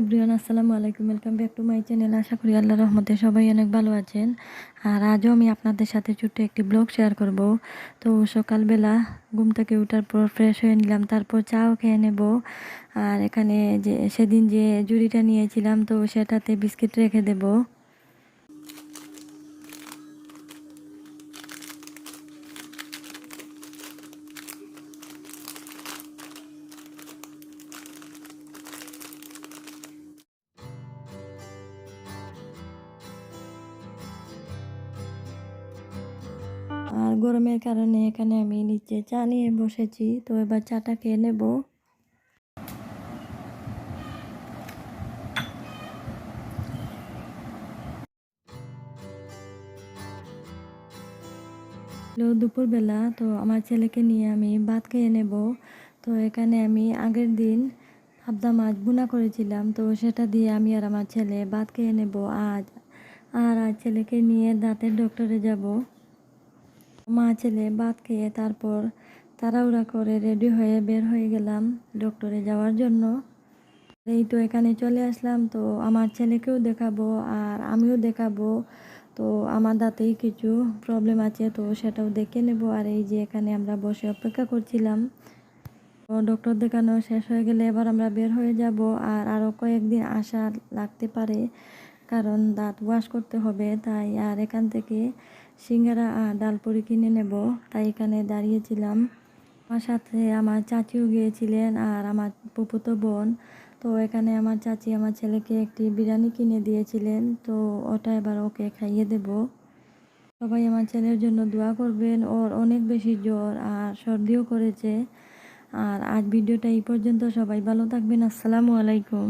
Everyone, আসসালামু আলাইকুম। Welcome back to my channel আশা করি আল্লাহ রহমতে সবাই অনেক ভালো আছেন। আর আজও আমি আপনাদের সাথে ছোট্ট একটি ব্লগ শেয়ার করব। তো সকালবেলা ঘুম থেকে উঠার পর ফ্রেশ হয়ে নিলাম, তারপর চাও খেয়ে নেব। আর এখানে যে সেদিন যে জুড়িটা নিয়েছিলাম, তো সেটাতে বিস্কিট রেখে দেবো। গরমের কারণে এখানে আমি নিচে চা নিয়ে বসেছি। তো এবার চাটা খেয়ে নেব। দুপুরবেলা। তো আমার ছেলেকে নিয়ে আমি ভাত খেয়ে নেব। তো এখানে আমি আগের দিন পাবদা মাছ বুনা করেছিলাম। তো সেটা দিয়ে আমি আর আমার ছেলে ভাত খেয়ে নেব। আজ আর আজ ছেলেকে নিয়ে দাঁতের ডক্টরে যাব। মা ছেলে ভাত খেয়ে তারপর তাড়াহুড়া করে রেডি হয়ে বের হয়ে গেলাম ডক্টরে যাওয়ার জন্য। এই তো এখানে চলে আসলাম, তো আমার ছেলেকেও দেখাবো আর আমিও দেখাবো। তো আমার দাঁতেই কিছু প্রবলেম আছে, তো সেটাও দেখে নেব। আর এই যে এখানে আমরা বসে অপেক্ষা করছিলাম, তো ডক্টর দেখানো শেষ হয়ে গেলে এবার আমরা বের হয়ে যাব। আর আরও কয়েকদিন আসা লাগতে পারে, কারণ দাঁত ওয়াশ করতে হবে, তাই আর এখান থেকে সিঙ্গারা আর ডালপুরি কিনে নেব। তাই এখানে দাঁড়িয়েছিলাম। আমার সাথে আমার চাচিও গিয়েছিলেন আর আমার পুপুতো বোন। তো এখানে আমার চাচি আমার ছেলেকে একটি বিরিয়ানি কিনে দিয়েছিলেন। তো ওটা এবার ওকে খাইয়ে দেব। সবাই আমার ছেলের জন্য দোয়া করবেন। ওর অনেক বেশি জ্বর আর সর্দিও করেছে। আর আজ ভিডিওটা এই পর্যন্ত। সবাই ভালো থাকবেন। আসসালামু আলাইকুম।